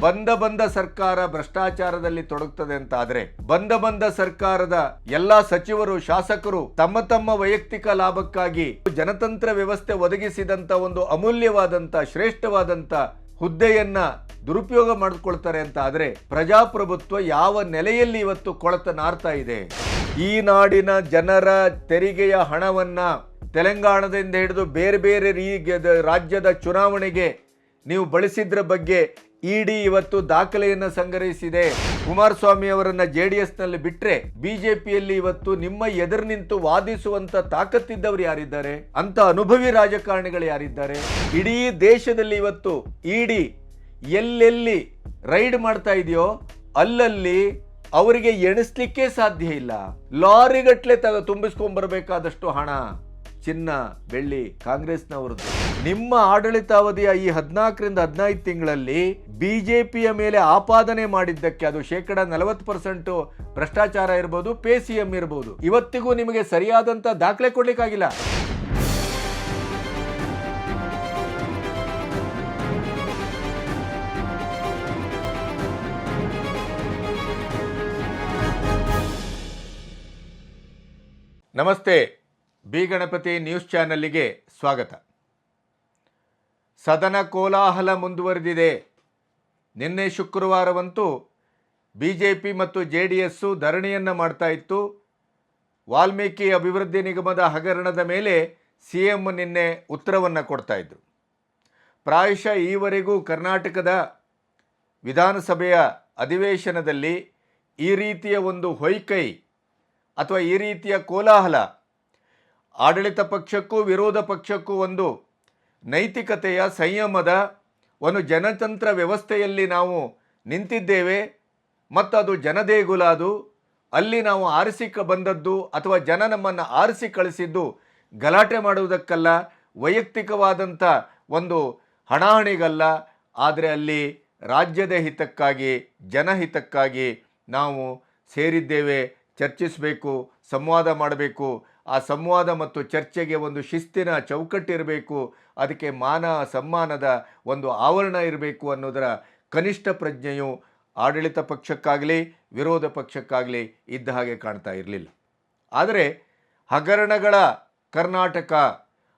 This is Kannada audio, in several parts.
ಬಂದ ಬಂದ ಸರ್ಕಾರ ಭ್ರಷ್ಟಾಚಾರದಲ್ಲಿ ತೊಡಗುತ್ತದೆ ಅಂತ ಆದ್ರೆ ಬಂದ ಬಂದ ಸರ್ಕಾರದ ಎಲ್ಲಾ ಸಚಿವರು, ಶಾಸಕರು ತಮ್ಮ ತಮ್ಮ ವೈಯಕ್ತಿಕ ಲಾಭಕ್ಕಾಗಿ ಜನತಂತ್ರ ವ್ಯವಸ್ಥೆ ಒದಗಿಸಿದಂತ ಒಂದು ಅಮೂಲ್ಯವಾದಂತ, ಶ್ರೇಷ್ಠವಾದಂತ ಹುದ್ದೆಯನ್ನ ದುರುಪಯೋಗ ಮಾಡಿಕೊಳ್ತಾರೆ ಅಂತ ಆದ್ರೆ ಪ್ರಜಾಪ್ರಭುತ್ವ ಯಾವ ನೆಲೆಯಲ್ಲಿ ಇವತ್ತು ಕೊಳತ ನಾರ್ತಾ ಇದೆ? ಈ ನಾಡಿನ ಜನರ ತೆರಿಗೆಯ ಹಣವನ್ನ ತೆಲಂಗಾಣದಿಂದ ಹಿಡಿದು ಬೇರೆ ಬೇರೆ ರೀ- ರಾಜ್ಯದ ಚುನಾವಣೆಗೆ ನೀವು ಬಳಸಿದ್ರ ಬಗ್ಗೆ ಇಡಿ ಇವತ್ತು ದಾಖಲೆಯನ್ನು ಸಂಗ್ರಹಿಸಿದೆ. ಕುಮಾರಸ್ವಾಮಿ ಅವರನ್ನ ಜೆ ಡಿ ಎಸ್ನಲ್ಲಿ ಬಿಟ್ರೆ ಬಿಜೆಪಿಯಲ್ಲಿ ಇವತ್ತು ನಿಮ್ಮ ಎದುರು ನಿಂತು ವಾದಿಸುವಂತ ತಾಕತ್ತಿದ್ದವರು ಯಾರಿದ್ದಾರೆ? ಅಂತ ಅನುಭವಿ ರಾಜಕಾರಣಿಗಳು ಯಾರಿದ್ದಾರೆ? ಇಡೀ ದೇಶದಲ್ಲಿ ಇವತ್ತು ಇಡಿ ಎಲ್ಲೆಲ್ಲಿ ರೈಡ್ ಮಾಡ್ತಾ ಇದೆಯೋ ಅಲ್ಲಲ್ಲಿ ಅವರಿಗೆ ಎಣಿಸ್ಲಿಕ್ಕೆ ಸಾಧ್ಯ ಇಲ್ಲ. ಲಾರಿಗಟ್ಲೆ ತುಂಬಿಸ್ಕೊಂಡ್ ಬರಬೇಕಾದಷ್ಟು ಹಣ. ಚಿನ್ನ, ಬೆಳ್ಳಿ, ಕಾಂಗ್ರೆಸ್ನವರದ್ದು. ನಿಮ್ಮ ಆಡಳಿತಾವಧಿಯ ಈ ಹದಿನಾಲ್ಕರಿಂದ ಹದಿನೈದು ತಿಂಗಳಲ್ಲಿ ಬಿಜೆಪಿಯ ಮೇಲೆ ಆಪಾದನೆ ಮಾಡಿದ್ದಕ್ಕೆ ಅದು ಶೇಕಡ ನಲವತ್ತು ಪರ್ಸೆಂಟ್ ಭ್ರಷ್ಟಾಚಾರ ಇರ್ಬೋದು ಪೇ ಇರ್ಬೋದು. ಇವತ್ತಿಗೂ ನಿಮಗೆ ಸರಿಯಾದಂತ ದಾಖಲೆ ಕೊಡ್ಲಿಕ್ಕಾಗಿಲ್ಲ. ನಮಸ್ತೆ. ಬಿ ಗಣಪತಿ ನ್ಯೂಸ್ ಚಾನಲ್ಲಿಗೆ ಸ್ವಾಗತ. ಸದನ ಕೋಲಾಹಲ ಮುಂದುವರೆದಿದೆ. ನಿನ್ನೆ ಶುಕ್ರವಾರವಂತೂ ಬಿ ಜೆ ಪಿ ಮತ್ತು ಜೆ ಡಿ ಎಸ್ಸು ಧರಣಿಯನ್ನು ಮಾಡ್ತಾ ಇತ್ತು. ವಾಲ್ಮೀಕಿ ಅಭಿವೃದ್ಧಿ ನಿಗಮದ ಹಗರಣದ ಮೇಲೆ ಸಿ ಎಂ ನಿನ್ನೆ ಉತ್ತರವನ್ನು ಕೊಡ್ತಾ ಇದ್ರು. ಪ್ರಾಯಶಃ ಈವರೆಗೂ ಕರ್ನಾಟಕದ ವಿಧಾನಸಭೆಯ ಅಧಿವೇಶನದಲ್ಲಿ ಈ ರೀತಿಯ ಒಂದು ಹೊಯ್ಕೈ ಅಥವಾ ಈ ರೀತಿಯ ಕೋಲಾಹಲ ಆಡಳಿತ ಪಕ್ಷಕ್ಕೂ, ವಿರೋಧ ಪಕ್ಷಕ್ಕೂ ಒಂದು ನೈತಿಕತೆಯ ಸಂಯಮದ ಒಂದು ಜನತಂತ್ರ ವ್ಯವಸ್ಥೆಯಲ್ಲಿ ನಾವು ನಿಂತಿದ್ದೇವೆ. ಮತ್ತು ಅದು ಜನದೇಗುಲ ಅದು ಅಲ್ಲಿ ನಾವು ಆರಿಸಿಕ ಬಂದದ್ದು ಅಥವಾ ಜನ ನಮ್ಮನ್ನು ಆರಿಸಿ ಕಳಿಸಿದ್ದು ಗಲಾಟೆ ಮಾಡುವುದಕ್ಕಲ್ಲ, ವೈಯಕ್ತಿಕವಾದಂಥ ಒಂದು ಹಣಾಹಣಿಗಲ್ಲ. ಆದರೆ ಅಲ್ಲಿ ರಾಜ್ಯದ ಹಿತಕ್ಕಾಗಿ ಜನಹಿತಕ್ಕಾಗಿ ನಾವು ಸೇರಿದ್ದೇವೆ, ಚರ್ಚಿಸಬೇಕು, ಸಂವಾದ ಮಾಡಬೇಕು. ಆ ಸಂವಾದ ಮತ್ತು ಚರ್ಚೆಗೆ ಒಂದು ಶಿಸ್ತಿನ ಚೌಕಟ್ಟಿರಬೇಕು, ಅದಕ್ಕೆ ಮಾನ ಸಮ್ಮಾನದ ಒಂದು ಆವರಣ ಇರಬೇಕು ಅನ್ನೋದರ ಕನಿಷ್ಠ ಪ್ರಜ್ಞೆಯು ಆಡಳಿತ ಪಕ್ಷಕ್ಕಾಗಲಿ, ವಿರೋಧ ಪಕ್ಷಕ್ಕಾಗಲಿ ಇದ್ದ ಹಾಗೆ ಕಾಣ್ತಾ ಇರಲಿಲ್ಲ. ಆದರೆ ಹಗರಣಗಳ ಕರ್ನಾಟಕ,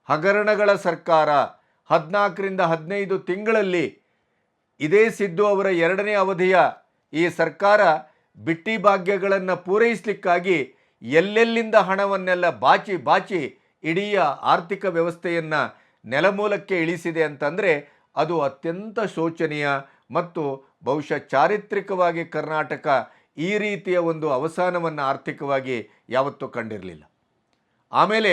ಹಗರಣಗಳ ಸರ್ಕಾರ ಹದಿನಾಲ್ಕರಿಂದ ಹದಿನೈದು ತಿಂಗಳಲ್ಲಿ ಇದೇ ಸಿದ್ದು ಅವರ ಎರಡನೇ ಅವಧಿಯ ಈ ಸರ್ಕಾರ ಬಿಟ್ಟಿ ಭಾಗ್ಯಗಳನ್ನು ಪೂರೈಸಲಿಕ್ಕಾಗಿ ಎಲ್ಲೆಲ್ಲಿಂದ ಹಣವನ್ನೆಲ್ಲ ಬಾಚಿ ಬಾಚಿ ಇಡೀ ಆರ್ಥಿಕ ವ್ಯವಸ್ಥೆಯನ್ನು ನೆಲಮೂಲಕ್ಕೆ ಇಳಿಸಿದೆ ಅಂತಂದರೆ ಅದು ಅತ್ಯಂತ ಶೋಚನೀಯ ಮತ್ತು ಬಹುಶಃ ಚಾರಿತ್ರಿಕವಾಗಿ ಕರ್ನಾಟಕ ಈ ರೀತಿಯ ಒಂದು ಅವಸಾನವನ್ನು ಆರ್ಥಿಕವಾಗಿ ಯಾವತ್ತೂ ಕಂಡಿರಲಿಲ್ಲ. ಆಮೇಲೆ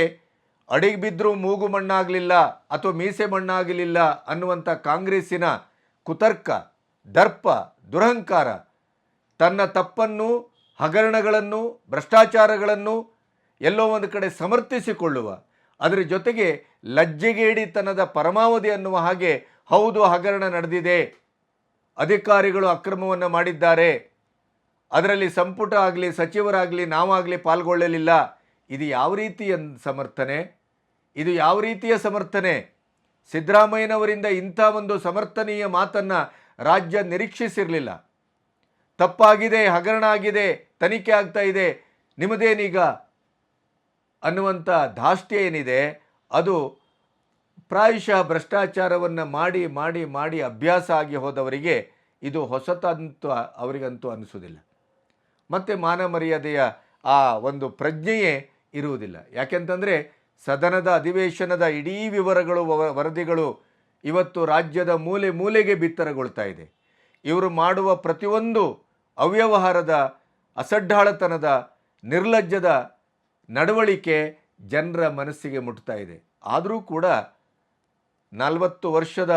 ಅಡಿಗೆ ಬಿದ್ದರೂ ಮೂಗು ಮಣ್ಣಾಗಲಿಲ್ಲ ಅಥವಾ ಮೀಸೆ ಮಣ್ಣಾಗಲಿಲ್ಲ ಅನ್ನುವಂಥ ಕಾಂಗ್ರೆಸ್ಸಿನ ಕುತರ್ಕ, ದರ್ಪ, ದುರಹಂಕಾರ ತನ್ನ ತಪ್ಪನ್ನು ಹಗರಣಗಳನ್ನು, ಭ್ರಷ್ಟಾಚಾರಗಳನ್ನು ಎಲ್ಲೋ ಒಂದು ಕಡೆ ಸಮರ್ಥಿಸಿಕೊಳ್ಳುವ, ಅದರ ಜೊತೆಗೆ ಲಜ್ಜೆಗೇಡಿತನದ ಪರಮಾವಧಿ ಅನ್ನುವ ಹಾಗೆ ಹೌದು ಹಗರಣ ನಡೆದಿದೆ, ಅಧಿಕಾರಿಗಳು ಅಕ್ರಮವನ್ನು ಮಾಡಿದ್ದಾರೆ, ಅದರಲ್ಲಿ ಸಂಪುಟ ಆಗಲಿ, ಸಚಿವರಾಗಲಿ, ನಾವಾಗಲಿ ಪಾಲ್ಗೊಳ್ಳಲಿಲ್ಲ. ಇದು ಯಾವ ರೀತಿಯ ಸಮರ್ಥನೆ? ಇದು ಯಾವ ರೀತಿಯ ಸಮರ್ಥನೆ? ಸಿದ್ದರಾಮಯ್ಯನವರಿಂದ ಇಂಥ ಒಂದು ಸಮರ್ಥನೀಯ ಮಾತನ್ನು ರಾಜ್ಯ ನಿರೀಕ್ಷಿಸಿರಲಿಲ್ಲ. ತಪ್ಪಾಗಿದೆ ಹಗರಣ ಆಗಿದೆ ತನಿಖೆ ಆಗ್ತಾ ಇದೆ. ನಿಮ್ಮದೇನೀಗ ಅನ್ನುವಂಥ ಧಾಷ್ಟ್ಯ ಏನಿದೆ, ಅದು ಪ್ರಾಯಶಃ ಭ್ರಷ್ಟಾಚಾರವನ್ನು ಮಾಡಿ ಮಾಡಿ ಮಾಡಿ ಅಭ್ಯಾಸ ಆಗಿ ಹೋದವರಿಗೆ ಇದು ಹೊಸತಂತೂ, ಅವರಿಗಂತೂ ಅನಿಸೋದಿಲ್ಲ ಮತ್ತು ಮಾನ ಮರ್ಯಾದೆಯ ಆ ಒಂದು ಪ್ರಜ್ಞೆಯೇ ಇರುವುದಿಲ್ಲ. ಯಾಕೆಂತಂದರೆ ಸದನದ ಅಧಿವೇಶನದ ಇಡೀ ವಿವರಗಳು, ವರದಿಗಳು ಇವತ್ತು ರಾಜ್ಯದ ಮೂಲೆ ಮೂಲೆಗೆ ಬಿತ್ತರಗೊಳ್ತಾ ಇದೆ. ಇವರು ಮಾಡುವ ಪ್ರತಿಯೊಂದು ಅವ್ಯವಹಾರದ, ಅಸಡ್ಡಾಳತನದ, ನಿರ್ಲಜ್ಜದ ನಡವಳಿಕೆ ಜನರ ಮನಸ್ಸಿಗೆ ಮುಟ್ತಾ ಇದೆ. ಆದರೂ ಕೂಡ ನಲವತ್ತು ವರ್ಷದ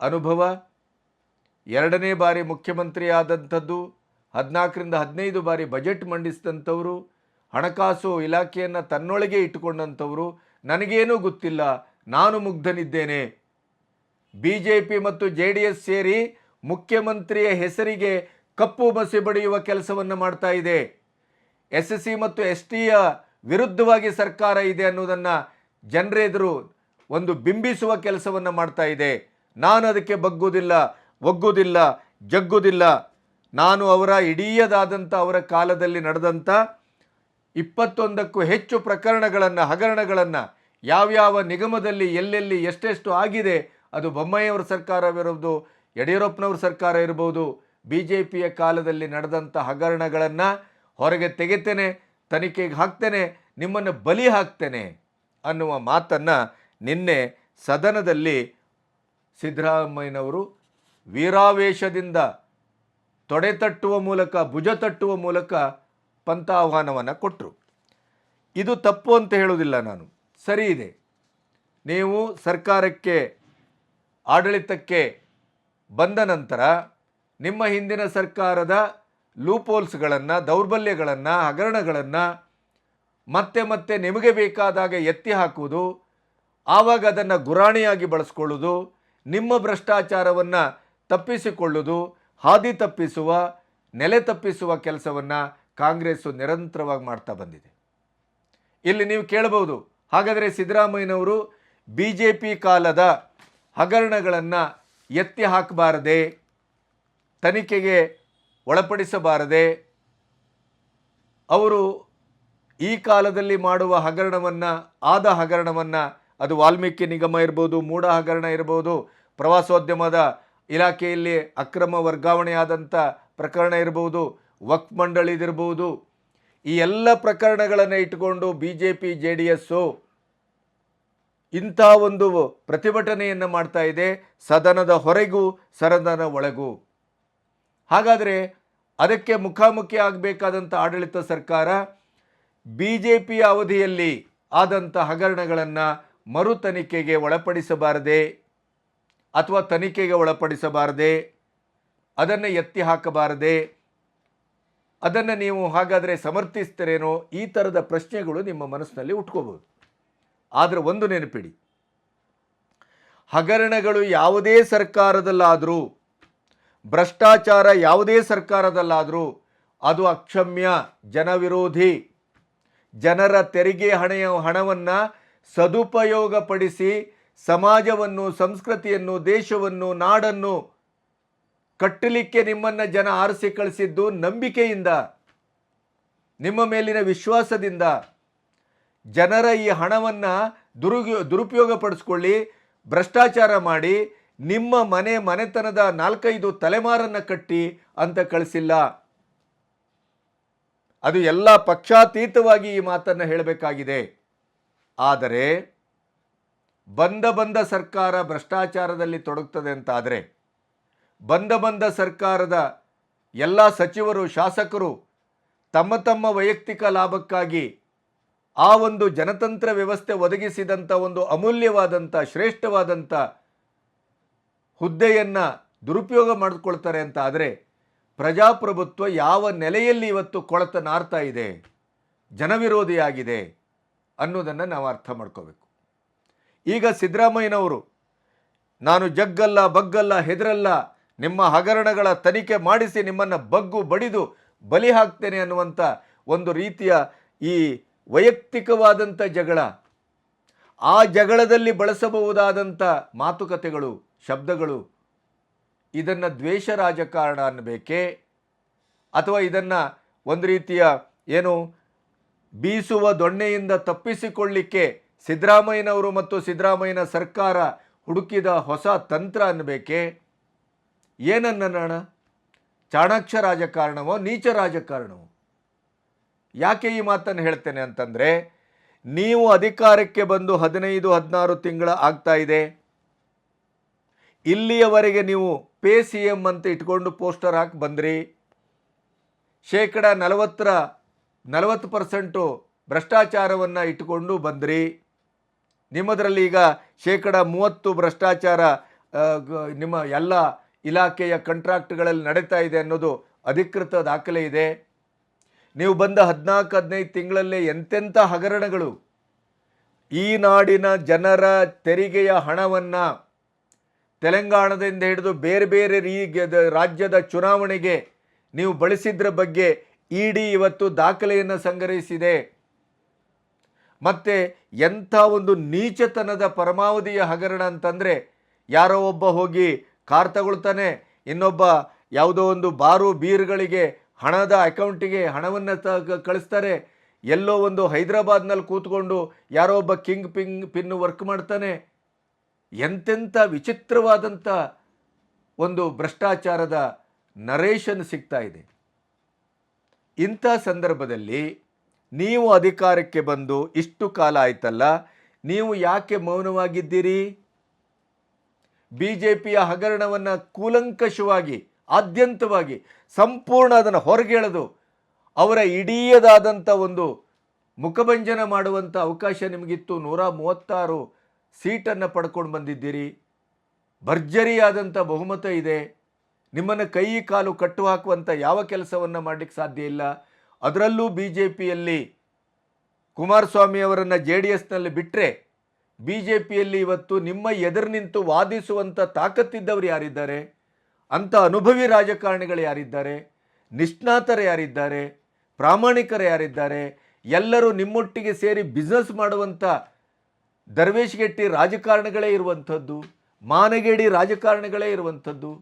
ಅನುಭವ, ಎರಡನೇ ಬಾರಿ ಮುಖ್ಯಮಂತ್ರಿ ಆದಂಥದ್ದು ಹದಿನಾಲ್ಕರಿಂದ ಹದಿನೈದು ಬಾರಿ ಬಜೆಟ್ ಮಂಡಿಸಿದಂಥವರು, ಹಣಕಾಸು ಇಲಾಖೆಯನ್ನು ತನ್ನೊಳಗೆ ಇಟ್ಟುಕೊಂಡಂಥವರು, ನನಗೇನೂ ಗೊತ್ತಿಲ್ಲ, ನಾನು ಮುಗ್ಧನಿದ್ದೇನೆ. ಬಿ ಜೆ ಪಿ ಮತ್ತು ಜೆ ಡಿ ಎಸ್ ಸೇರಿ ಮುಖ್ಯಮಂತ್ರಿಯ ಹೆಸರಿಗೆ ಕಪ್ಪು ಬಸಿ ಬಡಿಯುವ ಕೆಲಸವನ್ನು ಮಾಡ್ತಾ ಇದೆ. ಎಸ್ ಸಿ ಮತ್ತು ಎಸ್ ಟಿಯ ವಿರುದ್ಧವಾಗಿ ಸರ್ಕಾರ ಇದೆ ಅನ್ನೋದನ್ನು ಜನರೆದುರು ಒಂದು ಬಿಂಬಿಸುವ ಕೆಲಸವನ್ನು ಮಾಡ್ತಾ ಇದೆ. ನಾನು ಅದಕ್ಕೆ ಬಗ್ಗುವುದಿಲ್ಲ, ಒಗ್ಗುವುದಿಲ್ಲ, ಜಗ್ಗುವುದಿಲ್ಲ. ನಾನು ಅವರ ಇಡೀಯದಾದಂಥ ಅವರ ಕಾಲದಲ್ಲಿ ನಡೆದಂಥ ಇಪ್ಪತ್ತೊಂದಕ್ಕೂ ಹೆಚ್ಚು ಪ್ರಕರಣಗಳನ್ನು, ಹಗರಣಗಳನ್ನು ಯಾವ್ಯಾವ ನಿಗಮದಲ್ಲಿ, ಎಲ್ಲೆಲ್ಲಿ, ಎಷ್ಟೆಷ್ಟು ಆಗಿದೆ ಅದು ಬೊಮ್ಮಾಯಿಯವರ ಸರ್ಕಾರವಿರ್ಬೋದು ಯಡಿಯೂರಪ್ಪನವ್ರ ಸರ್ಕಾರ ಇರ್ಬೋದು ಬಿ ಜೆ ಪಿಯ ಕಾಲದಲ್ಲಿ ನಡೆದಂಥ ಹಗರಣಗಳನ್ನು ಹೊರಗೆ ತೆಗಿತೇನೆ, ತನಿಖೆಗೆ ಹಾಕ್ತೇನೆ, ನಿಮ್ಮನ್ನು ಬಲಿ ಹಾಕ್ತೇನೆ ಅನ್ನುವ ಮಾತನ್ನು ನಿನ್ನೆ ಸದನದಲ್ಲಿ ಸಿದ್ದರಾಮಯ್ಯನವರು ವೀರಾವೇಶದಿಂದ ತೊಡೆ ತಟ್ಟುವ ಮೂಲಕ, ಭುಜ ತಟ್ಟುವ ಮೂಲಕ ಪಂಥಾಹ್ವಾನವನ್ನು ಕೊಟ್ಟರು ಇದು ತಪ್ಪು ಅಂತ ಹೇಳುವುದಿಲ್ಲ ನಾನು. ಸರಿ ಇದೆ. ನೀವು ಸರ್ಕಾರಕ್ಕೆ, ಆಡಳಿತಕ್ಕೆ ಬಂದ ನಂತರ ನಿಮ್ಮ ಹಿಂದಿನ ಸರ್ಕಾರದ ಲೂಪೋಲ್ಸ್ಗಳನ್ನು ದೌರ್ಬಲ್ಯಗಳನ್ನು, ಹಗರಣಗಳನ್ನು ಮತ್ತೆ ಮತ್ತೆ ನಿಮಗೆ ಬೇಕಾದಾಗ ಎತ್ತಿ ಹಾಕುವುದು, ಆವಾಗ ಅದನ್ನು ಗುರಾಣಿಯಾಗಿ ಬಳಸ್ಕೊಳ್ಳೋದು ನಿಮ್ಮ ಭ್ರಷ್ಟಾಚಾರವನ್ನು ತಪ್ಪಿಸಿಕೊಳ್ಳುವುದು, ಹಾದಿ ತಪ್ಪಿಸುವ, ನೆಲೆ ತಪ್ಪಿಸುವ ಕೆಲಸವನ್ನು ಕಾಂಗ್ರೆಸ್ಸು ನಿರಂತರವಾಗಿ ಮಾಡ್ತಾ ಬಂದಿದೆ. ಇಲ್ಲಿ ನೀವು ಕೇಳಬಹುದು, ಹಾಗಾದರೆ ಸಿದ್ದರಾಮಯ್ಯನವರು ಬಿ ಜೆ ಪಿ ಕಾಲದ ಹಗರಣಗಳನ್ನು ಎತ್ತಿ ಹಾಕಬಾರದೆ, ತನಿಖೆಗೆ ಒಳಪಡಿಸಬಾರದೆ, ಅವರು ಈ ಕಾಲದಲ್ಲಿ ಮಾಡುವ ಹಗರಣವನ್ನು, ಆದ ಹಗರಣವನ್ನು, ಅದು ವಾಲ್ಮೀಕಿ ನಿಗಮ ಇರ್ಬೋದು ಮೂಡ ಹಗರಣ ಇರ್ಬೋದು, ಪ್ರವಾಸೋದ್ಯಮದ ಇಲಾಖೆಯಲ್ಲಿ ಅಕ್ರಮ ವರ್ಗಾವಣೆಯಾದಂಥ ಪ್ರಕರಣ ಇರ್ಬೋದು ವಕ್ ಮಂಡಳಿದಿರ್ಬೋದು, ಈ ಎಲ್ಲ ಪ್ರಕರಣಗಳನ್ನು ಇಟ್ಟುಕೊಂಡು B J P J D S ಇಂಥ ಒಂದು ಪ್ರತಿಭಟನೆಯನ್ನು ಮಾಡ್ತಾ ಇದೆ ಸದನದ ಹೊರಗೂ ಸದನದ ಒಳಗೂ. ಹಾಗಾದರೆ ಅದಕ್ಕೆ ಮುಖಾಮುಖಿ ಆಗಬೇಕಾದಂಥ ಆಡಳಿತ ಸರ್ಕಾರ ಬಿ ಜೆ ಪಿಯ ಅವಧಿಯಲ್ಲಿ ಆದಂಥ ಹಗರಣಗಳನ್ನು ಮರು ತನಿಖೆಗೆ ಒಳಪಡಿಸಬಾರದೆ ಅಥವಾ ತನಿಖೆಗೆ ಒಳಪಡಿಸಬಾರದೆ, ಅದನ್ನು ಎತ್ತಿ ಹಾಕಬಾರದೆ, ಅದನ್ನು ನೀವು ಹಾಗಾದರೆ ಸಮರ್ಥಿಸ್ತೀರೇನೋ ಈ ಥರದ ಪ್ರಶ್ನೆಗಳು ನಿಮ್ಮ ಮನಸ್ಸಿನಲ್ಲಿ ಉಟ್ಕೋಬೋದು ಆದರೆ ಒಂದು ನೆನಪಿಡಿ. ಹಗರಣಗಳು ಯಾವುದೇ ಸರ್ಕಾರದಲ್ಲಾದರೂ, ಭ್ರಷ್ಟಾಚಾರ ಯಾವುದೇ ಸರ್ಕಾರದಲ್ಲಾದರೂ, ಅದು ಅಕ್ಷಮ್ಯ ಜನವಿರೋಧಿ. ಜನರ ತೆರಿಗೆ ಹಣೆಯ ಹಣವನ್ನು ಸದುಪಯೋಗಪಡಿಸಿ ಸಮಾಜವನ್ನು, ಸಂಸ್ಕೃತಿಯನ್ನು, ದೇಶವನ್ನು, ನಾಡನ್ನು ಕಟ್ಟಲಿಕ್ಕೆ ನಿಮ್ಮನ್ನು ಜನ ಆರಿಸಿ ಕಳಿಸಿದ್ದು ನಂಬಿಕೆಯಿಂದ, ನಿಮ್ಮ ಮೇಲಿನ ವಿಶ್ವಾಸದಿಂದ. ಜನರ ಈ ಹಣವನ್ನು ದುರುಪಯೋಗ ಪಡಿಸ್ಕೊಳ್ಳಿ ಭ್ರಷ್ಟಾಚಾರ ಮಾಡಿ, ನಿಮ್ಮ ಮನೆ ಮನೆತನದ ನಾಲ್ಕೈದು ತಲೆಮಾರನ್ನು ಕಟ್ಟಿ ಅಂತ ಕಳಿಸಿಲ್ಲ. ಅದು ಎಲ್ಲ ಪಕ್ಷಾತೀತವಾಗಿ ಈ ಮಾತನ್ನು ಹೇಳಬೇಕಾಗಿದೆ. ಆದರೆ, ಬಂದ ಬಂದ ಸರ್ಕಾರ ಭ್ರಷ್ಟಾಚಾರದಲ್ಲಿ ತೊಡಗ್ತದೆ ಅಂತಾದರೆ, ಬಂದ ಬಂದ ಸರ್ಕಾರದ ಎಲ್ಲ ಸಚಿವರು, ಶಾಸಕರು ತಮ್ಮ ತಮ್ಮ ವೈಯಕ್ತಿಕ ಲಾಭಕ್ಕಾಗಿ ಆ ಒಂದು ಜನತಂತ್ರ ವ್ಯವಸ್ಥೆ ಒದಗಿಸಿದಂಥ ಒಂದು ಅಮೂಲ್ಯವಾದಂಥ ಶ್ರೇಷ್ಠವಾದಂಥ ಹುದ್ದೆಯನ್ನು ದುರುಪಯೋಗ ಮಾಡಿಕೊಳ್ತಾರೆ ಅಂತ ಆದರೆ ಪ್ರಜಾಪ್ರಭುತ್ವ ಯಾವ ನೆಲೆಯಲ್ಲಿ ಇವತ್ತು ಕೊಳತ ನಾರ್ತಾ ಇದೆ, ಜನವಿರೋಧಿಯಾಗಿದೆ ಅನ್ನೋದನ್ನು ನಾವು ಅರ್ಥ ಮಾಡ್ಕೋಬೇಕು. ಈಗ ಸಿದ್ದರಾಮಯ್ಯನವರು, ನಾನು ಜಗ್ಗಲ್ಲ, ಬಗ್ಗಲ್ಲ, ಹೆದರಲ್ಲ, ನಿಮ್ಮ ಹಗರಣಗಳ ತನಿಖೆ ಮಾಡಿಸಿ ನಿಮ್ಮನ್ನು ಬಗ್ಗು, ಬಡಿದು ಬಲಿ ಹಾಕ್ತೇನೆ ಅನ್ನುವಂಥ ಒಂದು ರೀತಿಯ ಈ ವೈಯಕ್ತಿಕವಾದಂಥ ಜಗಳ, ಆ ಜಗಳದಲ್ಲಿ ಬಳಸಬಹುದಾದಂಥ ಮಾತುಕತೆಗಳು, ಶಬ್ದಗಳು, ಇದನ್ನು ದ್ವೇಷ ರಾಜಕಾರಣ ಅನ್ನಬೇಕೇ ಅಥವಾ ಇದನ್ನು ಒಂದು ರೀತಿಯ ಏನು ಬೀಸುವ ದೊಣ್ಣೆಯಿಂದ ತಪ್ಪಿಸಿಕೊಳ್ಳಿಕ್ಕೆ ಸಿದ್ದರಾಮಯ್ಯನವರು ಮತ್ತು ಸಿದ್ದರಾಮಯ್ಯನ ಸರ್ಕಾರ ಹುಡುಕಿದ ಹೊಸ ತಂತ್ರ ಅನ್ನಬೇಕೇ? ಏನನ್ನೋಣ ಚಾಣಾಕ್ಷ ರಾಜಕಾರಣವೋ, ನೀಚ ರಾಜಕಾರಣವೋ? ಯಾಕೆ ಈ ಮಾತನ್ನು ಹೇಳ್ತೇನೆ ಅಂತಂದರೆ, ನೀವು ಅಧಿಕಾರಕ್ಕೆ ಬಂದು ಹದಿನೈದು, ಹದಿನಾರು ತಿಂಗಳ ಆಗ್ತಾ ಇದೆ. ಇಲ್ಲಿಯವರೆಗೆ ನೀವು ಪೇ ಸಿ ಎಂ ಅಂತ ಇಟ್ಕೊಂಡು ಪೋಸ್ಟರ್ ಹಾಕಿ ಬಂದ್ರಿ. ಶೇಕಡ ನಲವತ್ತರ, ನಲವತ್ತು ಪರ್ಸೆಂಟು ಭ್ರಷ್ಟಾಚಾರವನ್ನು ಇಟ್ಟುಕೊಂಡು ಬಂದ್ರಿ. ನಿಮ್ಮದರಲ್ಲಿ ಈಗ ಶೇಕಡ ಮೂವತ್ತು ಭ್ರಷ್ಟಾಚಾರ ನಿಮ್ಮ ಎಲ್ಲ ಇಲಾಖೆಯ ಕಂಟ್ರಾಕ್ಟ್ಗಳಲ್ಲಿ ನಡೀತಾ ಇದೆ ಅನ್ನೋದು ಅಧಿಕೃತ ದಾಖಲೆ ಇದೆ. ನೀವು ಬಂದ ಹದಿನಾಲ್ಕು, ಹದಿನೈದು ತಿಂಗಳಲ್ಲೇ ಎಂತೆಂಥ ಹಗರಣಗಳು? ಈ ನಾಡಿನ ಜನರ ತೆರಿಗೆಯ ಹಣವನ್ನು ತೆಲಂಗಾಣದಿಂದ ಹಿಡಿದು ಬೇರೆ ಬೇರೆ ರೀ ರಾಜ್ಯದ ಚುನಾವಣೆಗೆ ನೀವು ಬಳಸಿದ್ರ ಬಗ್ಗೆ ಇಡಿ ಇವತ್ತು ದಾಖಲೆಯನ್ನು ಸಂಗ್ರಹಿಸಿದೆ. ಮತ್ತು ಎಂಥ ಒಂದು ನೀಚತನದ ಪರಮಾವಧಿಯ ಹಗರಣ ಅಂತಂದರೆ ಯಾರೋ ಒಬ್ಬ ಹೋಗಿ ಕಾರ್ ತಗೊಳ್ತಾನೆ, ಇನ್ನೊಬ್ಬ ಯಾವುದೋ ಒಂದು ಬಾರು, ಬೀರ್ಗಳಿಗೆ ಹಣದ ಅಕೌಂಟಿಗೆ ಹಣವನ್ನು ತ ಕಳಿಸ್ತಾರೆ. ಎಲ್ಲೋ ಒಂದು ಹೈದರಾಬಾದ್ನಲ್ಲಿ ಕೂತ್ಕೊಂಡು ಯಾರೋ ಒಬ್ಬ ಕಿಂಗ್ ಪಿಂಗ್ ಪಿನ್ ವರ್ಕ್ ಮಾಡ್ತಾನೆ. ಎಂತೆಂಥ ವಿಚಿತ್ರವಾದಂಥ ಒಂದು ಭ್ರಷ್ಟಾಚಾರದ ನರೇಷನ್ ಸಿಗ್ತಾ ಇದೆ. ಇಂಥ ಸಂದರ್ಭದಲ್ಲಿ ನೀವು ಅಧಿಕಾರಕ್ಕೆ ಬಂದು ಇಷ್ಟು ಕಾಲ ಆಯ್ತಲ್ಲ, ನೀವು ಯಾಕೆ ಮೌನವಾಗಿದ್ದೀರಿ? ಬಿ ಜೆ ಪಿಯ ಹಗರಣವನ್ನು ಕೂಲಂಕಷವಾಗಿ ಆದ್ಯಂತವಾಗಿ ಸಂಪೂರ್ಣ ಅದನ್ನು ಹೊರಗೆಳೆದು ಅವರ ಇಡೀಯದಾದಂಥ ಒಂದು ಮುಖಭಂಜನ ಮಾಡುವಂಥ ಅವಕಾಶ ನಿಮಗಿತ್ತು. ನೂರ ಮೂವತ್ತಾರು ಸೀಟನ್ನು ಪಡ್ಕೊಂಡು ಬಂದಿದ್ದೀರಿ. ಭರ್ಜರಿಯಾದಂಥ ಬಹುಮತ ಇದೆ. ನಿಮ್ಮನ್ನು ಕೈ ಕಾಲು ಕಟ್ಟು ಹಾಕುವಂಥ ಯಾವ ಕೆಲಸವನ್ನು ಮಾಡಲಿಕ್ಕೆ ಸಾಧ್ಯ ಇಲ್ಲ. ಅದರಲ್ಲೂ ಬಿ ಜೆ ಪಿಯಲ್ಲಿ ಕುಮಾರಸ್ವಾಮಿ ಅವರನ್ನು ಜೆ ಡಿ ಎಸ್ನಲ್ಲಿ ಬಿಟ್ಟರೆ ಬಿ ಜೆ ಪಿಯಲ್ಲಿ ಇವತ್ತು ನಿಮ್ಮ ಎದುರು ನಿಂತು ವಾದಿಸುವಂಥ ತಾಕತ್ತಿದ್ದವರು ಯಾರಿದ್ದಾರೆ? ಅಂಥ ಅನುಭವಿ ರಾಜಕಾರಣಿಗಳು ಯಾರಿದ್ದಾರೆ? ನಿಷ್ಣಾತರು ಯಾರಿದ್ದಾರೆ? ಪ್ರಾಮಾಣಿಕರು ಯಾರಿದ್ದಾರೆ? ಎಲ್ಲರೂ ನಿಮ್ಮೊಟ್ಟಿಗೆ ಸೇರಿ ಬಿಸ್ನೆಸ್ ಮಾಡುವಂಥ ದರ್ವೇಶ್ಗೆಟ್ಟಿ ರಾಜಕಾರಣಿಗಳೇ ಇರುವಂಥದ್ದು, ಮಾನಗೇಡಿ ರಾಜಕಾರಣಿಗಳೇ ಇರುವಂಥದ್ದು.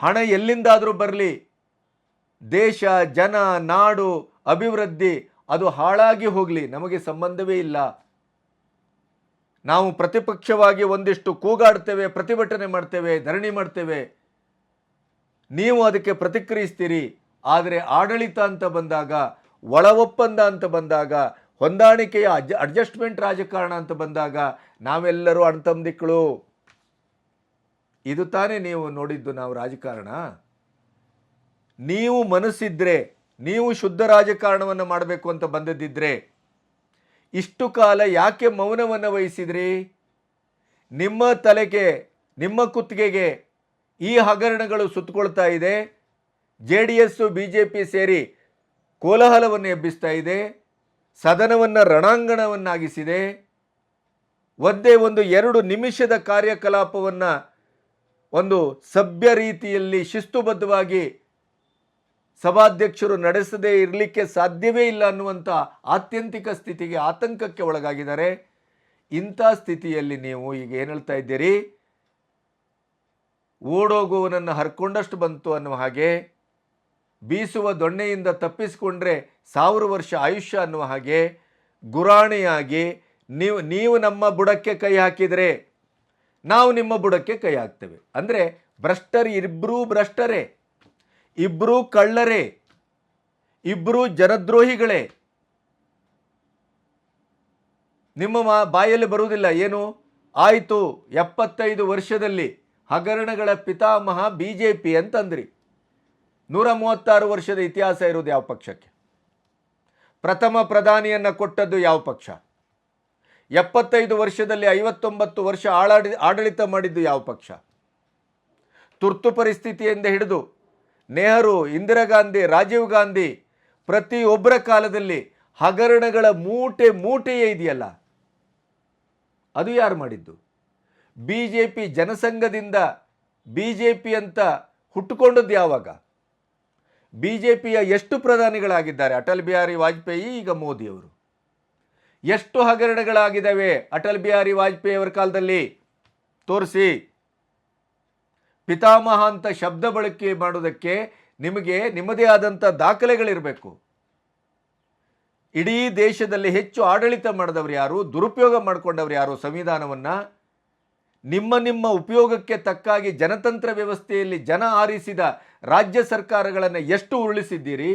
ಹಣ ಎಲ್ಲಿಂದಾದರೂ ಬರಲಿ, ದೇಶ, ಜನ, ನಾಡು, ಅಭಿವೃದ್ಧಿ, ಅದು ಹಾಳಾಗಿ ಹೋಗಲಿ, ನಮಗೆ ಸಂಬಂಧವೇ ಇಲ್ಲ. ನಾವು ಪ್ರತಿಪಕ್ಷವಾಗಿ ಒಂದಿಷ್ಟು ಕೂಗಾಡ್ತೇವೆ, ಪ್ರತಿಭಟನೆ ಮಾಡ್ತೇವೆ, ಧರಣಿ ಮಾಡ್ತೇವೆ. ನೀವು ಅದಕ್ಕೆ ಪ್ರತಿಕ್ರಿಯಿಸ್ತೀರಿ. ಆದರೆ ಆಡಳಿತ ಅಂತ ಬಂದಾಗ ಒಳ ಒಪ್ಪಂದ ಅಂತ ಬಂದಾಗ, ಹೊಂದಾಣಿಕೆಯ ಅಜ್ ಅಡ್ಜಸ್ಟ್ಮೆಂಟ್ ರಾಜಕಾರಣ ಅಂತ ಬಂದಾಗ ನಾವೆಲ್ಲರೂ ಅಣ್ತಂದಿಕ್ಕಳು ಇದು ತಾನೇ ನೀವು ನೋಡಿದ್ದು ನಾವು ರಾಜಕಾರಣ. ನೀವು ಮನಸ್ಸಿದ್ರೆ, ನೀವು ಶುದ್ಧ ರಾಜಕಾರಣವನ್ನು ಮಾಡಬೇಕು ಅಂತ ಬಂದದ್ದಿದ್ರೆ ಇಷ್ಟು ಕಾಲ ಯಾಕೆ ಮೌನವನ್ನು ವಹಿಸಿದ್ರಿ? ನಿಮ್ಮ ತಲೆಗೆ, ನಿಮ್ಮ ಕುತ್ತಿಗೆಗೆ ಈ ಹಗರಣಗಳು ಸುತ್ತಕೊಳ್ತಾ ಇದೆ. J D S B J P ಸೇರಿ ಕೋಲಾಹಲವನ್ನು ಎಬ್ಬಿಸ್ತಾ ಇದೆ. ಸದನವನ್ನು ರಣಾಂಗಣವನ್ನಾಗಿಸಿದೆ. ಒಂದೇ ಒಂದು ಎರಡು ನಿಮಿಷದ ಕಾರ್ಯಕಲಾಪವನ್ನು ಒಂದು ಸಭ್ಯ ರೀತಿಯಲ್ಲಿ ಶಿಸ್ತುಬದ್ಧವಾಗಿ ಸಭಾಧ್ಯಕ್ಷರು ನಡೆಸದೇ ಇರಲಿಕ್ಕೆ ಸಾಧ್ಯವೇ ಇಲ್ಲ ಅನ್ನುವಂಥ ಆತ್ಯಂತಿಕ ಸ್ಥಿತಿಗೆ ಆತಂಕಕ್ಕೆ ಒಳಗಾಗಿದ್ದಾರೆ. ಇಂಥ ಸ್ಥಿತಿಯಲ್ಲಿ ನೀವು ಈಗ ಏನು ಹೇಳ್ತಾ ಇದ್ದೀರಿ? ಓಡೋಗುವನನ್ನು ಹರ್ಕೊಂಡಷ್ಟು ಬಂತು ಅನ್ನುವ ಹಾಗೆ, ಬೀಸುವ ದೊಣ್ಣೆಯಿಂದ ತಪ್ಪಿಸಿಕೊಂಡ್ರೆ ಸಾವಿರ ವರ್ಷ ಆಯುಷ್ಯ ಅನ್ನುವ ಹಾಗೆ, ಗುರಾಣಿಯಾಗಿ ನೀವು ನೀವು ನಮ್ಮ ಬುಡಕ್ಕೆ ಕೈ ಹಾಕಿದರೆ ನಾವು ನಿಮ್ಮ ಬುಡಕ್ಕೆ ಕೈ ಹಾಕ್ತೇವೆ. ಅಂದರೆ ಭ್ರಷ್ಟರು ಇಬ್ಬರೂ ಭ್ರಷ್ಟರೇ. ಇಬ್ಬರೂ ಕಳ್ಳರೇ ಇಬ್ಬರೂ ಜನದ್ರೋಹಿಗಳೇ. ನಿಮ್ಮ ಮಾ, ಬಾಯಲ್ಲಿ ಬರುವುದಿಲ್ಲ. ಏನು? ಆಯಿತು, ಎಪ್ಪತ್ತೈದು ವರ್ಷದಲ್ಲಿ ಹಗರಣಗಳ ಪಿತಾಮಹ ಬಿ ಜೆ ಪಿ ಅಂತಂದ್ರಿ. ನೂರ ಮೂವತ್ತಾರು ವರ್ಷದ ಇತಿಹಾಸ ಇರೋದು ಯಾವ ಪಕ್ಷಕ್ಕೆ? ಪ್ರಥಮ ಪ್ರಧಾನಿಯನ್ನು ಕೊಟ್ಟದ್ದು ಯಾವ ಪಕ್ಷ? ಎಪ್ಪತ್ತೈದು ವರ್ಷದಲ್ಲಿ ಐವತ್ತೊಂಬತ್ತು ವರ್ಷ ಆಳಾಡಿ, ಆಡಳಿತ ಮಾಡಿದ್ದು ಯಾವ ಪಕ್ಷ? ತುರ್ತು ಪರಿಸ್ಥಿತಿಯಿಂದ ಹಿಡಿದು ನೆಹರು, ಇಂದಿರಾ ಗಾಂಧಿ, ರಾಜೀವ್ ಗಾಂಧಿ ಪ್ರತಿಯೊಬ್ಬರ ಕಾಲದಲ್ಲಿ ಹಗರಣಗಳ ಮೂಟೆ ಮೂಟೆಯೇ ಇದೆಯಲ್ಲ? ಅದು ಯಾರು ಮಾಡಿದ್ದು? ಬಿ ಜೆ ಪಿ ಜನಸಂಘದಿಂದ ಬಿ ಜೆ ಪಿ ಅಂತ ಹುಟ್ಟುಕೊಂಡದ್ದು ಯಾವಾಗ? ಬಿ ಜೆ ಪಿಯ ಎಷ್ಟು ಪ್ರಧಾನಿಗಳಾಗಿದ್ದಾರೆ? ಅಟಲ್ ಬಿಹಾರಿ ವಾಜಪೇಯಿ, ಈಗ ಮೋದಿಯವರು ಎಷ್ಟು ಹಗರಣಗಳಾಗಿದ್ದಾವೆ ಅಟಲ್ ಬಿಹಾರಿ ವಾಜಪೇಯಿ ಅವರ ಕಾಲದಲ್ಲಿ? ತೋರಿಸಿ. ಪಿತಾಮಹ ಅಂತ ಶಬ್ದ ಬಳಕೆ ಮಾಡೋದಕ್ಕೆ ನಿಮಗೆ ನಿಮ್ಮದೇ ಆದಂಥ ದಾಖಲೆಗಳಿರಬೇಕು. ಇಡೀ ದೇಶದಲ್ಲಿ ಹೆಚ್ಚು ಆಡಳಿತ ಮಾಡಿದವರು ಯಾರು, ದುರುಪಯೋಗ ಮಾಡಿಕೊಂಡವರು ಯಾರು ಸಂವಿಧಾನವನ್ನು? ನಿಮ್ಮ ನಿಮ್ಮ ಉಪಯೋಗಕ್ಕೆ ತಕ್ಕಾಗಿ ಜನತಂತ್ರ ವ್ಯವಸ್ಥೆಯಲ್ಲಿ ಜನ ಆರಿಸಿದ ರಾಜ್ಯ ಸರ್ಕಾರಗಳನ್ನು ಎಷ್ಟು ಉರುಳಿಸಿದ್ದೀರಿ?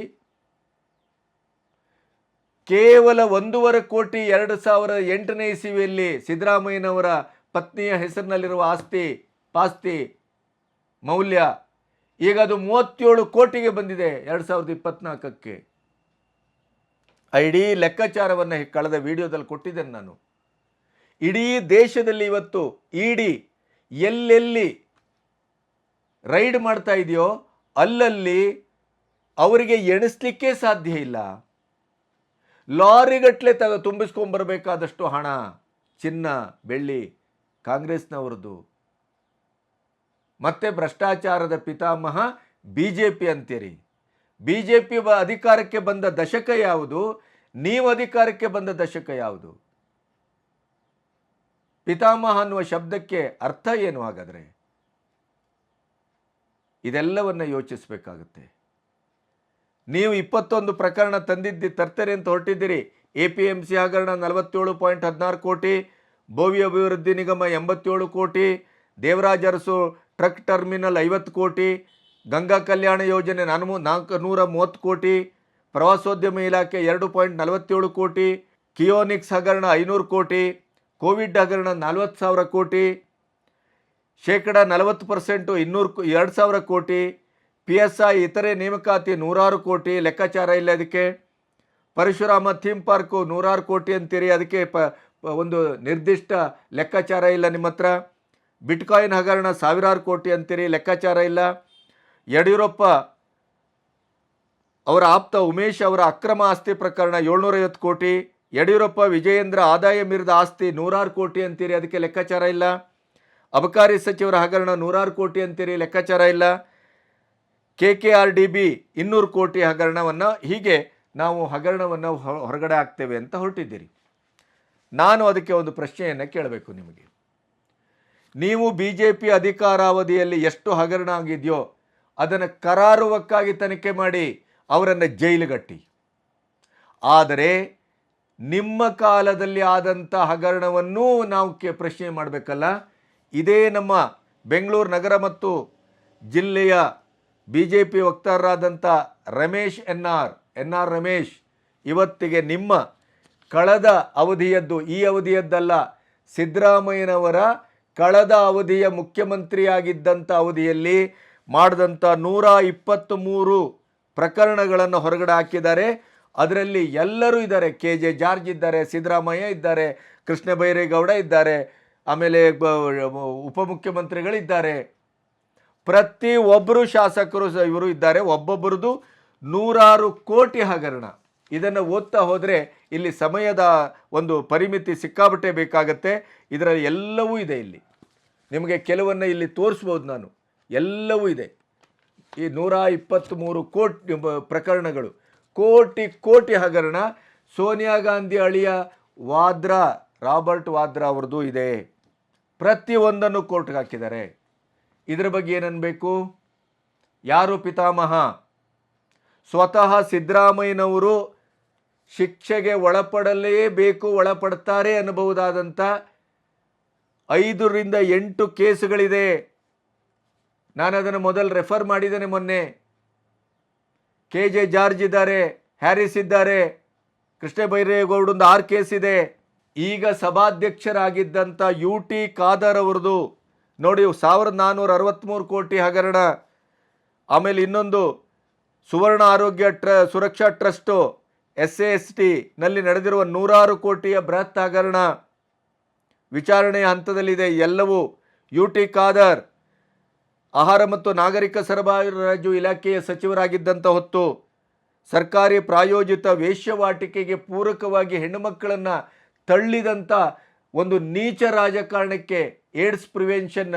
ಕೇವಲ ಒಂದೂವರೆ ಕೋಟಿ ಎರಡು ಸಾವಿರದ ಎಂಟನೇ ಇಸವಿಯಲ್ಲಿ ಸಿದ್ದರಾಮಯ್ಯನವರ ಪತ್ನಿಯ ಹೆಸರಿನಲ್ಲಿರುವ ಆಸ್ತಿ, ಪಾಸ್ತಿ ಮೌಲ್ಯ ಈಗ ಅದು ಮೂವತ್ತೇಳು ಕೋಟಿಗೆ ಬಂದಿದೆ ಎರಡು ಸಾವಿರದ ಇಪ್ಪತ್ನಾಲ್ಕಕ್ಕೆ ಇಡೀ ಲೆಕ್ಕಾಚಾರವನ್ನು ಕಳೆದ ವಿಡಿಯೋದಲ್ಲಿ ಕೊಟ್ಟಿದ್ದೇನೆ ನಾನು. ಇಡೀ ದೇಶದಲ್ಲಿ ಇವತ್ತು ಇಡಿ ಎಲ್ಲೆಲ್ಲಿ ರೈಡ್ ಮಾಡ್ತಾ ಇದೆಯೋ ಅಲ್ಲಲ್ಲಿ ಅವರಿಗೆ ಎಣಿಸ್ಲಿಕ್ಕೆ ಸಾಧ್ಯ ಇಲ್ಲ. ಲಾರಿಗಟ್ಟಲೆ ತಗ ತುಂಬಿಸ್ಕೊಂಬರ್ಬೇಕಾದಷ್ಟು ಹಣ, ಚಿನ್ನ, ಬೆಳ್ಳಿ ಕಾಂಗ್ರೆಸ್ನವ್ರದ್ದು. ಮತ್ತೆ ಭ್ರಷ್ಟಾಚಾರದ ಪಿತಾಮಹ ಬಿ ಜೆ ಪಿ ಅಂತೀರಿ ಬಿ ಜೆ ಪಿ ಅಧಿಕಾರಕ್ಕೆ ಬಂದ ದಶಕ ಯಾವುದು? ನೀವು ಅಧಿಕಾರಕ್ಕೆ ಬಂದ ದಶಕ ಯಾವುದು? ಪಿತಾಮಹ ಅನ್ನುವ ಶಬ್ದಕ್ಕೆ ಅರ್ಥ ಏನು ಹಾಗಾದರೆ? ಇದೆಲ್ಲವನ್ನು ಯೋಚಿಸಬೇಕಾಗುತ್ತೆ. ನೀವು ಇಪ್ಪತ್ತೊಂದು ಪ್ರಕರಣ ತಂದಿದ್ದಿ ತರ್ತೇನೆ ಅಂತ ಹೊರಟಿದ್ದೀರಿ. ಎ ಪಿ ಎಂ ಸಿ ಹಗರಣ ನಲವತ್ತೇಳು ಪಾಯಿಂಟ್ ಹದಿನಾರು ಕೋಟಿ ಭೋವಿ ಅಭಿವೃದ್ಧಿ ನಿಗಮ ಎಂಬತ್ತೇಳು ಕೋಟಿ, ದೇವರಾಜ ಅರಸು ಟ್ರಕ್ ಟರ್ಮಿನಲ್ ಐವತ್ತು ಕೋಟಿ, ಗಂಗಾ ಕಲ್ಯಾಣ ಯೋಜನೆ ನಾನು ನಾಲ್ಕು ನೂರ ಮೂವತ್ತು ಕೋಟಿ, ಪ್ರವಾಸೋದ್ಯಮ ಇಲಾಖೆ ಎರಡು ಪಾಯಿಂಟ್ ನಲವತ್ತೇಳು ಕೋಟಿ, ಕಿಯೋನಿಕ್ಸ್ ಹಗರಣ ಐನೂರು ಕೋಟಿ, ಕೋವಿಡ್ ಹಗರಣ ನಲವತ್ತು ಸಾವಿರ ಕೋಟಿ, ಶೇಕಡ ನಲವತ್ತು ಪರ್ಸೆಂಟು ಇನ್ನೂರು ಎರಡು ಸಾವಿರ ಕೋಟಿ ಪಿ ಎಸ್ ಐ ಇತರೆ ನೇಮಕಾತಿ ನೂರಾರು ಕೋಟಿ ಲೆಕ್ಕಾಚಾರ ಇಲ್ಲ ಅದಕ್ಕೆ. ಪರಶುರಾಮ ಥೀಮ್ ಪಾರ್ಕು ನೂರಾರು ಕೋಟಿ ಅಂತೀರಿ ಅದಕ್ಕೆ ಪ, ಒಂದು ನಿರ್ದಿಷ್ಟ ಲೆಕ್ಕಾಚಾರ ಇಲ್ಲ ನಿಮ್ಮ ಹತ್ರ. ಬಿಟ್ಕಾಯಿನ್ ಹಗರಣ ಸಾವಿರಾರು ಕೋಟಿ ಅಂತೀರಿ, ಲೆಕ್ಕಾಚಾರ ಇಲ್ಲ. ಯಡಿಯೂರಪ್ಪ ಅವರ ಆಪ್ತ ಉಮೇಶ್ ಅವರ ಅಕ್ರಮ ಆಸ್ತಿ ಪ್ರಕರಣ ಏಳ್ನೂರೈವತ್ತು ಕೋಟಿ, ಯಡಿಯೂರಪ್ಪ ವಿಜಯೇಂದ್ರ ಆದಾಯ ಮೀರಿದ ಆಸ್ತಿ ನೂರಾರು ಕೋಟಿ ಅಂತೀರಿ, ಅದಕ್ಕೆ ಲೆಕ್ಕಾಚಾರ ಇಲ್ಲ. ಅಬಕಾರಿ ಸಚಿವರ ಹಗರಣ ನೂರಾರು ಕೋಟಿ ಅಂತೀರಿ, ಲೆಕ್ಕಾಚಾರ ಇಲ್ಲ. K K R D B ಇನ್ನೂರು ಕೋಟಿ ಹಗರಣವನ್ನು ಹೀಗೆ ನಾವು ಹಗರಣವನ್ನು ಹೊರಗಡೆ ಹಾಕ್ತೇವೆ ಅಂತ ಹೊರಟಿದ್ದೀರಿ. ನಾನು ಅದಕ್ಕೆ ಒಂದು ಪ್ರಶ್ನೆಯನ್ನು ಕೇಳಬೇಕು ನಿಮಗೆ. ನೀವು ಬಿ ಜೆ ಪಿ ಅಧಿಕಾರಾವಧಿಯಲ್ಲಿ ಎಷ್ಟು ಹಗರಣ ಆಗಿದೆಯೋ ಅದನ್ನು ಕರಾರುವಕ್ಕಾಗಿ ತನಿಖೆ ಮಾಡಿ ಅವರನ್ನು ಜೈಲುಗಟ್ಟಿ. ಆದರೆ ನಿಮ್ಮ ಕಾಲದಲ್ಲಿ ಆದಂಥ ಹಗರಣವನ್ನೂ ನಾವು ಕೆ ಪ್ರಶ್ನೆ ಮಾಡಬೇಕಲ್ಲ? ಇದೇ ನಮ್ಮ ಬೆಂಗಳೂರು ನಗರ ಮತ್ತು ಜಿಲ್ಲೆಯ B J P ವಕ್ತಾರರಾದಂಥ Ramesh N R N R Ramesh ಇವತ್ತಿಗೆ ನಿಮ್ಮ ಕಳೆದ ಅವಧಿಯದ್ದು ಈ ಅವಧಿಯದ್ದಲ್ಲ, ಸಿದ್ದರಾಮಯ್ಯನವರ ಕಳೆದ ಅವಧಿಯ ಮುಖ್ಯಮಂತ್ರಿಯಾಗಿದ್ದಂಥ ಅವಧಿಯಲ್ಲಿ ಮಾಡಿದಂಥ ನೂರ ಇಪ್ಪತ್ತ್ಮೂರು ಪ್ರಕರಣಗಳನ್ನು ಹೊರಗಡೆ ಹಾಕಿದ್ದಾರೆ. ಅದರಲ್ಲಿ ಎಲ್ಲರೂ ಇದ್ದಾರೆ. ಕೆ ಜೆ ಜಾರ್ಜ್ ಇದ್ದಾರೆ, ಸಿದ್ದರಾಮಯ್ಯ ಇದ್ದಾರೆ, ಕೃಷ್ಣ ಬೈರೇಗೌಡ ಇದ್ದಾರೆ, ಆಮೇಲೆ ಉಪಮುಖ್ಯಮಂತ್ರಿಗಳಿದ್ದಾರೆ ಪ್ರತಿ ಒಬ್ಬರು ಶಾಸಕರು ಇವರು ಇದ್ದಾರೆ. ಒಬ್ಬೊಬ್ಬರದು ನೂರಾರು ಕೋಟಿ ಹಗರಣ. ಇದನ್ನು ಓದ್ತಾ ಹೋದರೆ ಇಲ್ಲಿ ಸಮಯದ ಒಂದು ಪರಿಮಿತಿ ಸಿಕ್ಕಾಬಟ್ಟೆ ಬೇಕಾಗತ್ತೆ. ಇದರಲ್ಲಿ ಎಲ್ಲವೂ ಇದೆ ಇಲ್ಲಿ. ನಿಮಗೆ ಕೆಲವನ್ನು ಇಲ್ಲಿ ತೋರಿಸ್ಬೋದು ನಾನು. ಎಲ್ಲವೂ ಇದೆ. ಈ ನೂರ ಇಪ್ಪತ್ತ್ಮೂರು ಕೋಟಿ ಪ್ರಕರಣಗಳು. ಕೋಟಿ ಕೋಟಿ ಹಗರಣ. ಸೋನಿಯಾ ಗಾಂಧಿ ಅಳಿಯ ವಾದ್ರಾ, ರಾಬರ್ಟ್ ವಾದ್ರಾ ಅವ್ರದ್ದು ಇದೆ. ಪ್ರತಿಯೊಂದನ್ನು ಕೋರ್ಟ್ಗೆ ಹಾಕಿದ್ದಾರೆ. ಇದರ ಬಗ್ಗೆ ಏನನ್ಬೇಕು? ಯಾರು ಪಿತಾಮಹ? ಸ್ವತಃ ಸಿದ್ದರಾಮಯ್ಯನವರು ಶಿಕ್ಷೆಗೆ ಒಳಪಡಲೇಬೇಕು ಒಳಪಡ್ತಾರೆ ಅನ್ನಬಹುದಾದಂಥ ಐದರಿಂದ ಎಂಟು ಕೇಸುಗಳಿದೆ. ನಾನು ಅದನ್ನು ಮೊದಲು ರೆಫರ್ ಮಾಡಿದ್ದೇನೆ ಮೊನ್ನೆ. ಕೆ ಜೆ ಜಾರ್ಜ್ ಇದ್ದಾರೆ, ಹ್ಯಾರಿಸ್ ಇದ್ದಾರೆ ಕೃಷ್ಣ ಬೈರೇಗೌಡಂದು ಆರು ಕೇಸ್ ಇದೆ ಈಗ ಸಭಾಧ್ಯಕ್ಷರಾಗಿದ್ದಂಥ ಯು ಟಿ ಖಾದರ್ ಅವ್ರದ್ದು, ನೋಡಿ ಸಾವಿರದ ನಾನ್ನೂರ ಅರವತ್ತ್ಮೂರು ಕೋಟಿ ಹಗರಣ, ಆಮೇಲೆ ಇನ್ನೊಂದು Suvarna Arogya ಟ್ರ, Suraksha trust, S A S ಟಿನಲ್ಲಿ ನಡೆದಿರುವ ನೂರಾರು ಕೋಟಿಯ ಬೃಹತ್ ಹಗರಣ. ವಿಚಾರಣೆಯ ಹಂತದಲ್ಲಿದೆ. ಎಲ್ಲವೂ ಯು ಟಿ ಖಾದರ್, ಆಹಾರ ಮತ್ತು ನಾಗರಿಕ ಸರಬರಾಜು ಇಲಾಖೆಯ ಸಚಿವರಾಗಿದ್ದಂಥ ಹೊತ್ತು ಸರ್ಕಾರಿ ಪ್ರಾಯೋಜಿತ ವೇಶ್ಯವಾಟಿಕೆಗೆ ಪೂರಕವಾಗಿ ಹೆಣ್ಣುಮಕ್ಕಳನ್ನು ತಳ್ಳಿದಂಥ ಒಂದು ನೀಚ ರಾಜಕಾರಣಕ್ಕೆ ಏಡ್ಸ್ ಪ್ರಿವೆನ್ಷನ್ನ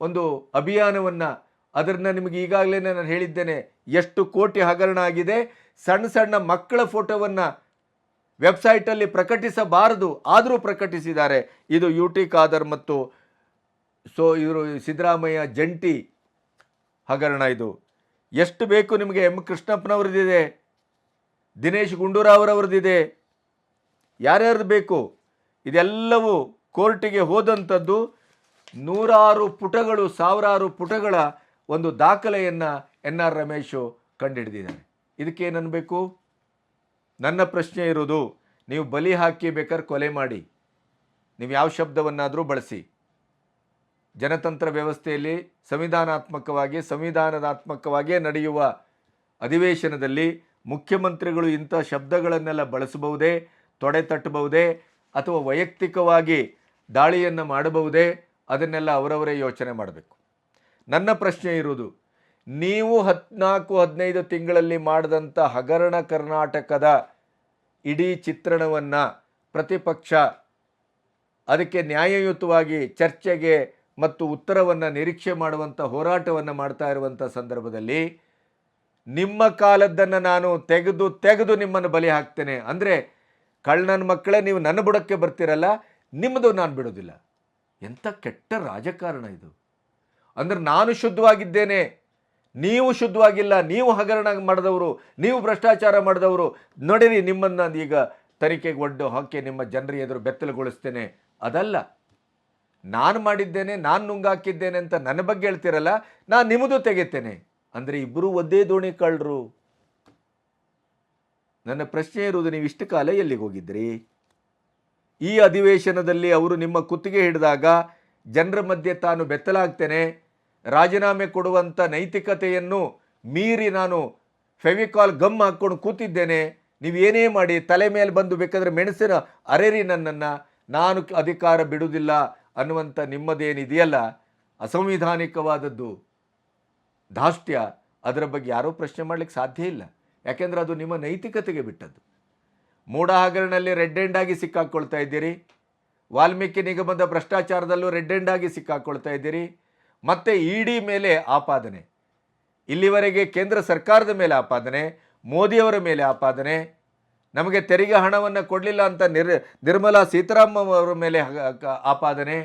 ಒಂದು ಅಭಿಯಾನವನ್ನು ಅದನ್ನು ನಿಮಗೆ ಈಗಾಗಲೇ ನಾನು ಹೇಳಿದ್ದೇನೆ. ಎಷ್ಟು ಕೋಟಿ ಹಗರಣ ಆಗಿದೆ. ಸಣ್ಣ ಸಣ್ಣ ಮಕ್ಕಳ ಫೋಟೋವನ್ನು ವೆಬ್ಸೈಟಲ್ಲಿ ಪ್ರಕಟಿಸಬಾರದು, ಆದರೂ ಪ್ರಕಟಿಸಿದ್ದಾರೆ. ಇದು ಯು ಟಿ ಖಾದರ್ ಮತ್ತು ಸೊ, ಇವರು ಸಿದ್ದರಾಮಯ್ಯ ಜಂಟಿ ಹಗರಣ ಇದು. ಎಷ್ಟು ಬೇಕು ನಿಮಗೆ ಎಂ. ಕೃಷ್ಣಪ್ಪನವ್ರದ್ದಿದೆ, ದಿನೇಶ್ ಗುಂಡೂರಾವ್ರವ್ರದ್ದಿದೆ, ಯಾರ್ಯಾರ್ದು ಬೇಕು? ಇದೆಲ್ಲವೂ ಕೋರ್ಟಿಗೆ ಹೋದಂಥದ್ದು ನೂರಾರು ಪುಟಗಳು, ಸಾವಿರಾರು ಪುಟಗಳ ಒಂದು ದಾಖಲೆಯನ್ನು ಎನ್. ಆರ್. ರಮೇಶು ಕಂಡುಹಿಡಿದಿದ್ದಾರೆ ಇದಕ್ಕೇನನ್ಬೇಕು ನನ್ನ ಪ್ರಶ್ನೆ ಇರೋದು ನೀವು ಬಲಿ ಹಾಕಿ ಬೇಕಾದ್ರೆ ಕೊಲೆ ಮಾಡಿ. ನೀವು ಯಾವ ಶಬ್ದವನ್ನಾದರೂ ಬಳಸಿ. ಜನತಂತ್ರ ವ್ಯವಸ್ಥೆಯಲ್ಲಿ ಸಂವಿಧಾನಾತ್ಮಕವಾಗಿ, ಸಂವಿಧಾನದಾತ್ಮಕವಾಗಿಯೇ ನಡೆಯುವ ಅಧಿವೇಶನದಲ್ಲಿ ಮುಖ್ಯಮಂತ್ರಿಗಳು ಇಂಥ ಶಬ್ದಗಳನ್ನೆಲ್ಲ ಬಳಸಬಹುದೇ, ತೊಡೆ ತಟ್ಟಬಹುದೇ, ಅಥವಾ ವೈಯಕ್ತಿಕವಾಗಿ ದಾಳಿಯನ್ನು ಮಾಡಬಹುದೇ, ಅದನ್ನೆಲ್ಲ ಅವರವರೇ ಯೋಚನೆ ಮಾಡಬೇಕು. ನನ್ನ ಪ್ರಶ್ನೆ ಇರುವುದು ನೀವು ಹದಿನಾಲ್ಕು, ಹದಿನೈದು ತಿಂಗಳಲ್ಲಿ ಮಾಡಿದಂಥ ಹಗರಣ ಕರ್ನಾಟಕದ ಇಡೀ ಚಿತ್ರಣವನ್ನು ಪ್ರತಿಪಕ್ಷ ಅದಕ್ಕೆ ನ್ಯಾಯಯುತವಾಗಿ ಚರ್ಚೆಗೆ ಮತ್ತು ಉತ್ತರವನ್ನು ನಿರೀಕ್ಷೆ ಮಾಡುವಂಥ ಹೋರಾಟವನ್ನು ಮಾಡ್ತಾ ಇರುವಂಥ ಸಂದರ್ಭದಲ್ಲಿ ನಿಮ್ಮ ಕಾಲದ್ದನ್ನು ನಾನು ತೆಗೆದು ತೆಗೆದು ನಿಮ್ಮನ್ನು ಬಲಿ ಹಾಕ್ತೇನೆ. ಅಂದರೆ ಕಳ್ಳನ ಮಕ್ಕಳೇ ನೀವು ನನ್ನ ಬುಡಕ್ಕೆ ಬರ್ತೀರಲ್ಲ, ನಿಮ್ಮದು ನಾನು ಬಿಡೋದಿಲ್ಲ ಎಂಥ ಕೆಟ್ಟ ರಾಜಕಾರಣ ಇದು. ಅಂದರೆ ನಾನು ಶುದ್ಧವಾಗಿದ್ದೇನೆ ನೀವು ಶುದ್ಧವಾಗಿಲ್ಲ, ನೀವು ಹಗರಣ ಮಾಡಿದವರು, ನೀವು ಭ್ರಷ್ಟಾಚಾರ ಮಾಡಿದವರು, ನೋಡಿರಿ ನಿಮ್ಮನ್ನು ಈಗ ತನಿಖೆಗೆ ಒಡ್ಡು ಹಾಕಿ ನಿಮ್ಮ ಜನರ ಎದುರು ಬೆತ್ತಲುಗೊಳಿಸ್ತೇನೆ. ಅದಲ್ಲ, ನಾನು ಮಾಡಿದ್ದೇನೆ, ನಾನು ನುಂಗಾಕಿದ್ದೇನೆ ಅಂತ ನನ್ನ ಬಗ್ಗೆ ಹೇಳ್ತಿರಲ್ಲ, ನಾನು ನಿಮ್ಮದು ತೆಗಿತೇನೆ. ಅಂದರೆ ಇಬ್ಬರೂ ಒದ್ದೇ ದೋಣಿ ಕಳ್ಳರು. ನನ್ನ ಪ್ರಶ್ನೆ ಇರುವುದು, ನೀವು ಇಷ್ಟು ಕಾಲ ಎಲ್ಲಿಗೆ ಹೋಗಿದ್ರಿ? ಈ ಅಧಿವೇಶನದಲ್ಲಿ ಅವರು ನಿಮ್ಮ ಕುತ್ತಿಗೆ ಹಿಡಿದಾಗ ಜನರ ಮಧ್ಯೆ ತಾನು ಬೆತ್ತಲಾಗ್ತೇನೆ ರಾಜೀನಾಮೆ ಕೊಡುವಂಥ ನೈತಿಕತೆಯನ್ನು ಮೀರಿ ನಾನು ಫೆವಿಕಾಲ್ ಗಮ್ ಹಾಕ್ಕೊಂಡು ಕೂತಿದ್ದೇನೆ. ನೀವು ಏನೇ ಮಾಡಿ, ತಲೆ ಮೇಲೆ ಬಂದು ಬೇಕಾದ್ರೆ ಮೆಣಸಿನ ಅರೆರಿ ನನ್ನನ್ನು, ನಾನು ಅಧಿಕಾರ ಬಿಡುವುದಿಲ್ಲ ಅನ್ನುವಂಥ ನಿಮ್ಮದೇನಿದೆಯಲ್ಲ? ಅಸಂವಿಧಾನಿಕವಾದದ್ದು ಧಾಷ್ಟ್ಯ ಅದರ ಬಗ್ಗೆ ಯಾರೂ ಪ್ರಶ್ನೆ ಮಾಡಲಿಕ್ಕೆ ಸಾಧ್ಯ ಇಲ್ಲ. ಯಾಕೆಂದರೆ ಅದು ನಿಮ್ಮ ನೈತಿಕತೆಗೆ ಬಿಟ್ಟದ್ದು. ಮೂಡ ಹಗರಣದಲ್ಲಿ ರೆಡ್ ಎಂಡ್ ಆಗಿ ಸಿಕ್ಕಾಕೊಳ್ತಾ ಇದ್ದೀರಿ. ವಾಲ್ಮೀಕಿ ನಿಗಮದ ಭ್ರಷ್ಟಾಚಾರದಲ್ಲೂ ರೆಡ್ ಎಂಡ್ ಆಗಿ ಸಿಕ್ಕಾಕೊಳ್ತಾ ಇದ್ದೀರಿ. ಮತ್ತು ಇಡಿ ಮೇಲೆ ಆಪಾದನೆ. ಇಲ್ಲಿವರೆಗೆ ಕೇಂದ್ರ ಸರ್ಕಾರದ ಮೇಲೆ ಆಪಾದನೆ, ಮೋದಿಯವರ ಮೇಲೆ ಆಪಾದನೆ. ನಮಗೆ ತೆರಿಗೆ ಹಣವನ್ನು ಕೊಡಲಿಲ್ಲ ಅಂತ ನಿರ್, ನಿರ್ಮಲಾ ಸೀತಾರಾಮನ್ ಅವರ ಮೇಲೆ ಆಪಾದನೆ.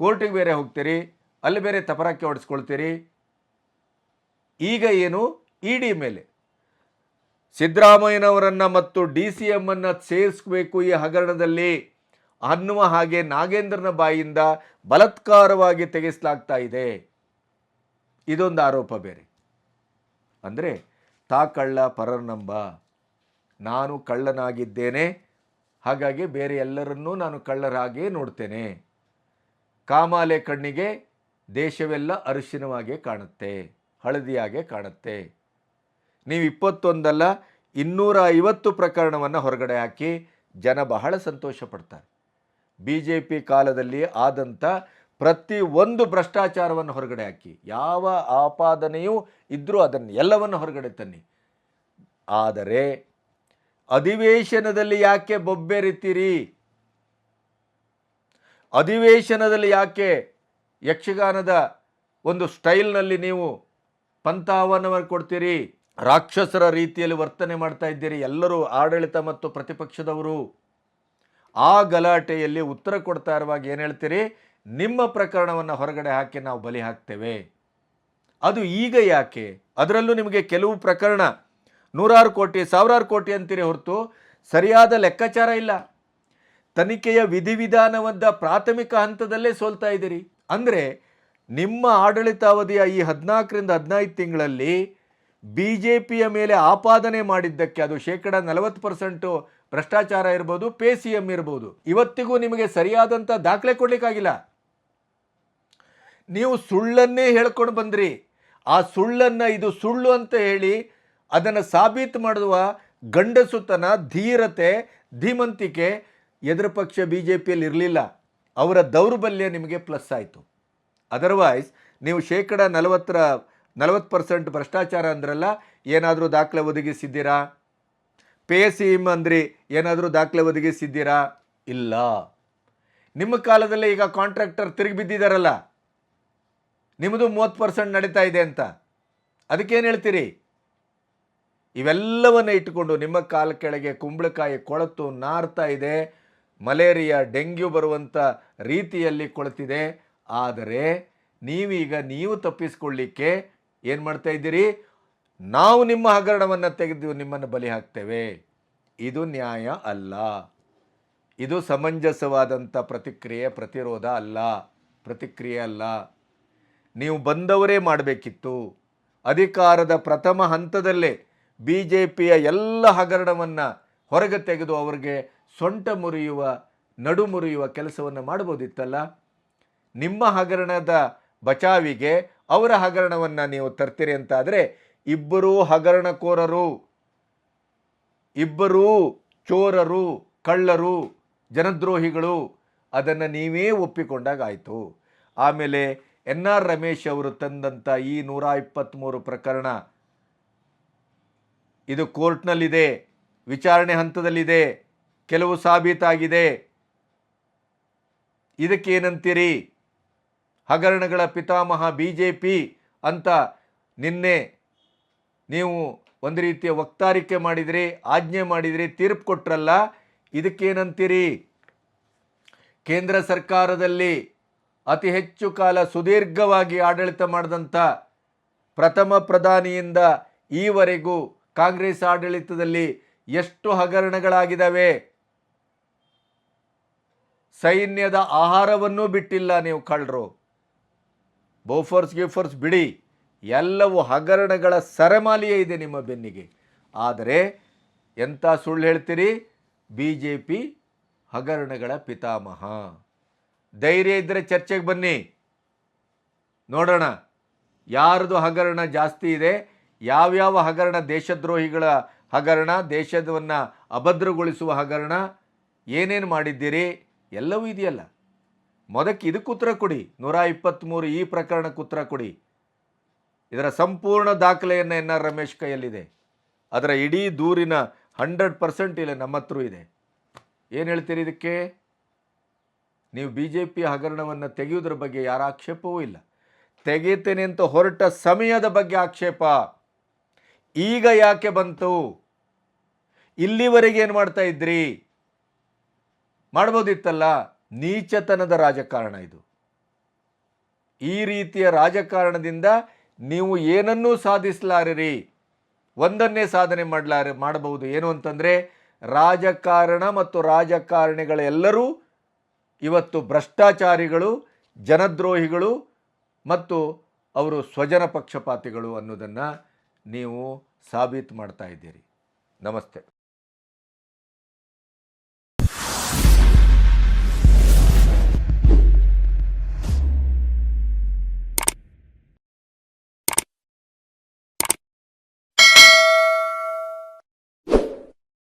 ಕೋರ್ಟಿಗೆ ಬೇರೆ ಹೋಗ್ತೀರಿ, ಅಲ್ಲಿ ಬೇರೆ ತಪರಾಕಿ ಹೊಡೆಸ್ಕೊಳ್ತೀರಿ. ಈಗ ಏನು? ಇ ಡಿ ಮೇಲೆ. ಸಿದ್ದರಾಮಯ್ಯನವರನ್ನು ಮತ್ತು ಡಿ ಸಿ ಎಮ್ಮನ್ನು ಸೇರಿಸ್ಬೇಕು ಈ ಹಗರಣದಲ್ಲಿ. ಅನ್ನುವ ಹಾಗೆ ನಾಗೇಂದ್ರನ ಬಾಯಿಂದ ಬಲತ್ಕಾರವಾಗಿ ತೆಗೆಸಲಾಗ್ತಾ ಇದೆ. ಇದೊಂದು ಆರೋಪ ಬೇರೆ. ಅಂದರೆ, ತಾ ಕಳ್ಳ ಪರರ್ನಂಬ, ನಾನು ಕಳ್ಳನಾಗಿದ್ದೇನೆ, ಹಾಗಾಗಿ ಬೇರೆ ಎಲ್ಲರನ್ನೂ ನಾನು ಕಳ್ಳರಾಗೇ ನೋಡ್ತೇನೆ. ಕಾಮಾಲೆ ಕಣ್ಣಿಗೆ ದೇಶವೆಲ್ಲ ಅರಿಶಿನವಾಗೇ ಕಾಣುತ್ತೆ, ಹಳದಿಯಾಗೆ ಕಾಣುತ್ತೆ. ನೀವು ಇಪ್ಪತ್ತೊಂದಲ್ಲ ಇನ್ನೂರ ಐವತ್ತು ಪ್ರಕರಣವನ್ನು ಹೊರಗಡೆ ಹಾಕಿ ಜನ ಬಹಳ ಸಂತೋಷ ಪಡ್ತಾರೆ. ಬಿ ಜೆ ಪಿ ಕಾಲದಲ್ಲಿ ಆದಂಥ ಪ್ರತಿ ಒಂದು ಭ್ರಷ್ಟಾಚಾರವನ್ನು ಹೊರಗಡೆ ಹಾಕಿ. ಯಾವ ಆಪಾದನೆಯೂ ಇದ್ದರೂ ಅದನ್ನು ಎಲ್ಲವನ್ನು ಹೊರಗಡೆ ತನ್ನಿ. ಆದರೆ ಅಧಿವೇಶನದಲ್ಲಿ ಯಾಕೆ ಬೊಬ್ಬೆರಿತೀರಿ ಅಧಿವೇಶನದಲ್ಲಿ ಯಾಕೆ ಯಕ್ಷಗಾನದ ಒಂದು ಸ್ಟೈಲ್ನಲ್ಲಿ ನೀವು ಪಂಥಾಹ್ವಾನವನ್ನು ಕೊಡ್ತೀರಿ? ರಾಕ್ಷಸರ ರೀತಿಯಲ್ಲಿ ವರ್ತನೆ ಮಾಡ್ತಾ ಇದ್ದೀರಿ. ಎಲ್ಲರೂ ಆಡಳಿತ ಮತ್ತು ಪ್ರತಿಪಕ್ಷದವರು. ಆ ಗಲಾಟೆಯಲ್ಲಿ ಉತ್ತರ ಕೊಡ್ತಾ ಇರುವಾಗ ಏನು ಹೇಳ್ತೀರಿ? ನಿಮ್ಮ ಪ್ರಕರಣವನ್ನು ಹೊರಗಡೆ ಹಾಕಿ ನಾವು ಬಲಿ ಹಾಕ್ತೇವೆ. ಅದು ಈಗ ಯಾಕೆ? ಅದರಲ್ಲೂ ನಿಮಗೆ ಕೆಲವು ಪ್ರಕರಣ. ನೂರಾರು ಕೋಟಿ, ಸಾವಿರಾರು ಕೋಟಿ ಅಂತೀರಿ ಹೊರತು ಸರಿಯಾದ ಲೆಕ್ಕಾಚಾರ ಇಲ್ಲ. ತನಿಖೆಯ ವಿಧಿವಿಧಾನವಾದ ಪ್ರಾಥಮಿಕ ಹಂತದಲ್ಲೇ ಸೋಲ್ತಾ ಇದ್ದೀರಿ. ಅಂದರೆ ನಿಮ್ಮ ಆಡಳಿತಾವಧಿಯ ಈ ಹದಿನಾಲ್ಕರಿಂದ ಹದಿನೈದು ತಿಂಗಳಲ್ಲಿ ಬಿ ಜೆ ಪಿಯ ಮೇಲೆ ಆಪಾದನೆ ಮಾಡಿದ್ದಕ್ಕೆ ಅದು ಶೇಕಡ ನಲವತ್ತು ಪರ್ಸೆಂಟು ಭ್ರಷ್ಟಾಚಾರ ಇರ್ಬೋದು, ಪೇ ಸಿ ಎಂ ಇರ್ಬೋದು, ಇವತ್ತಿಗೂ ನಿಮಗೆ ಸರಿಯಾದಂಥ ದಾಖಲೆ ಕೊಡಲಿಕ್ಕಾಗಿಲ್ಲ. ನೀವು ಸುಳ್ಳನ್ನೇ ಹೇಳ್ಕೊಂಡು ಬಂದ್ರಿ. ಆ ಸುಳ್ಳನ್ನು ಇದು ಸುಳ್ಳು ಅಂತ ಹೇಳಿ ಅದನ್ನು ಸಾಬೀತು ಮಾಡುವ ಗಂಡಸುತನ, ಧೀರತೆ, ಧೀಮಂತಿಕೆ ಎದುರ ಪಕ್ಷ ಬಿ ಜೆ ಪಿಯಲ್ಲಿ ಇರಲಿಲ್ಲ. ಅವರ ದೌರ್ಬಲ್ಯ ನಿಮಗೆ ಪ್ಲಸ್ ಆಯಿತು. ಅದರ್ವೈಸ್ ನೀವು ಶೇಕಡ ನಲವತ್ತರ ನಲವತ್ತು ಪರ್ಸೆಂಟ್ ಭ್ರಷ್ಟಾಚಾರ ಅಂದ್ರಲ್ಲ, ಏನಾದರೂ ದಾಖಲೆ ಒದಗಿಸಿದ್ದೀರಾ? ಪೇ ಸಿಮ್ ಅಂದ್ರಿ ಏನಾದರೂ ದಾಖಲೆ ಒದಗಿಸಿದ್ದೀರಾ? ಇಲ್ಲ. ನಿಮ್ಮ ಕಾಲದಲ್ಲೇ ಈಗ ಕಾಂಟ್ರಾಕ್ಟರ್ ತಿರುಗಿ ಬಿದ್ದಿದ್ದಾರಲ್ಲ ನಿಮ್ಮದು ಮೂವತ್ತು ಪರ್ಸೆಂಟ್ ನಡೀತಾ ಇದೆ ಅಂತ. ಅದಕ್ಕೇನು ಹೇಳ್ತೀರಿ? ಇವೆಲ್ಲವನ್ನು ಇಟ್ಟುಕೊಂಡು ನಿಮ್ಮ ಕಾಲ ಕೆಳಗೆ ಕುಂಬಳಕಾಯಿ ಕೊಳತು ನಾರ್ತಾ ಇದೆ. ಮಲೇರಿಯಾ, ಡೆಂಗ್ಯೂ ಬರುವಂಥ ರೀತಿಯಲ್ಲಿ ಕೊಳತಿದೆ. ಆದರೆ ನೀವೀಗ ನೀವು ತಪ್ಪಿಸ್ಕೊಳ್ಳಿಕ್ಕೆ ಏನು ಮಾಡ್ತಾ ಇದ್ದೀರಿ? ನಾವು ನಿಮ್ಮ ಹಗರಣವನ್ನು ತೆಗೆದು ನಿಮ್ಮನ್ನು ಬಲಿ ಹಾಕ್ತೇವೆ. ಇದು ನ್ಯಾಯ ಅಲ್ಲ. ಇದು ಸಮಂಜಸವಾದಂಥ ಪ್ರತಿಕ್ರಿಯೆ, ಪ್ರತಿರೋಧ ಅಲ್ಲ. ಪ್ರತಿಕ್ರಿಯೆ ಅಲ್ಲ. ನೀವು ಬಂದವರೇ ಮಾಡಬೇಕಿತ್ತು. ಅಧಿಕಾರದ ಪ್ರಥಮ ಹಂತದಲ್ಲೇ ಬಿ ಜೆ ಪಿಯ ಎಲ್ಲ ಹಗರಣವನ್ನು ಹೊರಗೆ ತೆಗೆದು ಅವರಿಗೆ ಸೊಂಟ ಮುರಿಯುವ, ನಡು ಮುರಿಯುವ ಕೆಲಸವನ್ನು ಮಾಡ್ಬೋದಿತ್ತಲ್ಲ ನಿಮ್ಮ ಹಗರಣದ ಬಚಾವಿಗೆ ಅವರ ಹಗರಣವನ್ನು ನೀವು ತರ್ತೀರಿ ಅಂತಾದರೆ ಇಬ್ಬರೂ ಹಗರಣಕೋರರು, ಇಬ್ಬರೂ ಚೋರರು, ಕಳ್ಳರು, ಜನದ್ರೋಹಿಗಳು, ಅದನ್ನು ನೀವೇ ಒಪ್ಪಿಕೊಂಡಾಗಾಯಿತು. ಆಮೇಲೆ ಎನ್ ಆರ್ ರಮೇಶ್ ಅವರು ತಂದಂಥ ಈ ನೂರ ಇಪ್ಪತ್ತ್ಮೂರು ಪ್ರಕರಣ ಇದು ಕೋರ್ಟ್ನಲ್ಲಿದೆ, ವಿಚಾರಣೆ ಹಂತದಲ್ಲಿದೆ, ಕೆಲವು ಸಾಬೀತಾಗಿದೆ. ಇದಕ್ಕೇನಂತೀರಿ ಹಗರಣಗಳ ಪಿತಾಮಹ ಬಿ ಜೆ ಪಿ ಅಂತ ನಿನ್ನೆ ನೀವು ಒಂದು ರೀತಿಯ ವಕ್ತಾರಿಕೆ ಮಾಡಿದರೆ, ಆಜ್ಞೆ ಮಾಡಿದಿರಿ ತೀರ್ಪು ಕೊಟ್ರಲ್ಲ, ಇದಕ್ಕೇನಂತೀರಿ? ಕೇಂದ್ರ ಸರ್ಕಾರದಲ್ಲಿ ಅತಿ ಹೆಚ್ಚು ಕಾಲ ಸುದೀರ್ಘವಾಗಿ ಆಡಳಿತ ಮಾಡಿದಂಥ ಪ್ರಥಮ ಪ್ರಧಾನಿಯಿಂದ ಈವರೆಗೂ ಕಾಂಗ್ರೆಸ್ ಆಡಳಿತದಲ್ಲಿ ಎಷ್ಟು ಹಗರಣಗಳಾಗಿದ್ದಾವೆ? ಸೈನ್ಯದ ಆಹಾರವನ್ನು ಬಿಟ್ಟಿಲ್ಲ ನೀವು, ಕಳ್ಳರು. ಬೋಫರ್ಸ್ ಗಿಫರ್ಸ್ ಬಿಡಿ. ಎಲ್ಲವೂ ಹಗರಣಗಳ ಸರಮಾಲೆಯೇ ಇದೆ ನಿಮ್ಮ ಬೆನ್ನಿಗೆ. ಆದರೆ ಎಂಥ ಸುಳ್ಳು ಹೇಳ್ತೀರಿ? ಬಿ ಜೆ ಪಿ ಹಗರಣಗಳ ಪಿತಾಮಹ. ಧೈರ್ಯ ಇದ್ದರೆ ಚರ್ಚೆಗೆ ಬನ್ನಿ. ನೋಡೋಣ, ಯಾರದು ಹಗರಣ ಜಾಸ್ತಿ ಇದೆ? ಯಾವ್ಯಾವ ಹಗರಣ ದೇಶದ್ರೋಹಿಗಳ ಹಗರಣ, ದೇಶವನ್ನು ಅಭದ್ರಗೊಳಿಸುವ ಹಗರಣ? ಏನೇನು ಮಾಡಿದ್ದೀರಿ? ಎಲ್ಲವೂ ಇದೆಯಲ್ಲ. ಮೊದಕ್ಕೆ ಇದಕ್ಕೆ ಉತ್ತರ ಕೊಡಿ. ನೂರ ಇಪ್ಪತ್ತ್ಮೂರು ಈ ಪ್ರಕರಣಕ್ಕೆ ಉತ್ತರ ಕೊಡಿ. ಇದರ ಸಂಪೂರ್ಣ ದಾಖಲೆಯನ್ನು ಎನ್ ಆರ್ ರಮೇಶ್ ಕೈಯಲ್ಲಿದೆ. ಅದರ ಇಡೀ ದೂರಿನ ಹಂಡ್ರೆಡ್ ಪರ್ಸೆಂಟ್ ಇಲ್ಲ ನಮ್ಮ ಹತ್ರ ಇದೆ. ಏನು ಹೇಳ್ತೀರಿ ಇದಕ್ಕೆ? ನೀವು ಬಿ ಜೆ ಪಿ ಹಗರಣವನ್ನು ತೆಗೆಯುವುದರ ಬಗ್ಗೆ ಯಾರ ಆಕ್ಷೇಪವೂ ಇಲ್ಲ. ತೆಗೆಯುತ್ತೇನೆ ಅಂತ ಹೊರಟ ಸಮಯದ ಬಗ್ಗೆ ಆಕ್ಷೇಪ. ಈಗ ಯಾಕೆ ಬಂತು? ಇಲ್ಲಿವರೆಗೆ ಏನು ಮಾಡ್ತಾ ಇದ್ರಿ? ಮಾಡ್ಬೋದಿತ್ತಲ್ಲ? ನೀಚತನದ ರಾಜಕಾರಣ ಇದು. ಈ ರೀತಿಯ ರಾಜಕಾರಣದಿಂದ ನೀವು ಏನನ್ನೂ ಸಾಧಿಸಲಾರಿರಿ, ಒಂದನ್ನೇ ಸಾಧನೆ ಮಾಡಲಾರ, ಮಾಡಬಹುದು. ಏನು ಅಂತಂದರೆ, ರಾಜಕಾರಣ ಮತ್ತು ರಾಜಕಾರಣಿಗಳೆಲ್ಲರೂ ಇವತ್ತು ಭ್ರಷ್ಟಾಚಾರಿಗಳು, ಜನದ್ರೋಹಿಗಳು ಮತ್ತು ಅವರು ಸ್ವಜನ ಪಕ್ಷಪಾತಿಗಳು ಅನ್ನೋದನ್ನು ನೀವು ಸಾಬೀತು ಮಾಡ್ತಾ ಇದ್ದೀರಿ. ನಮಸ್ತೆ.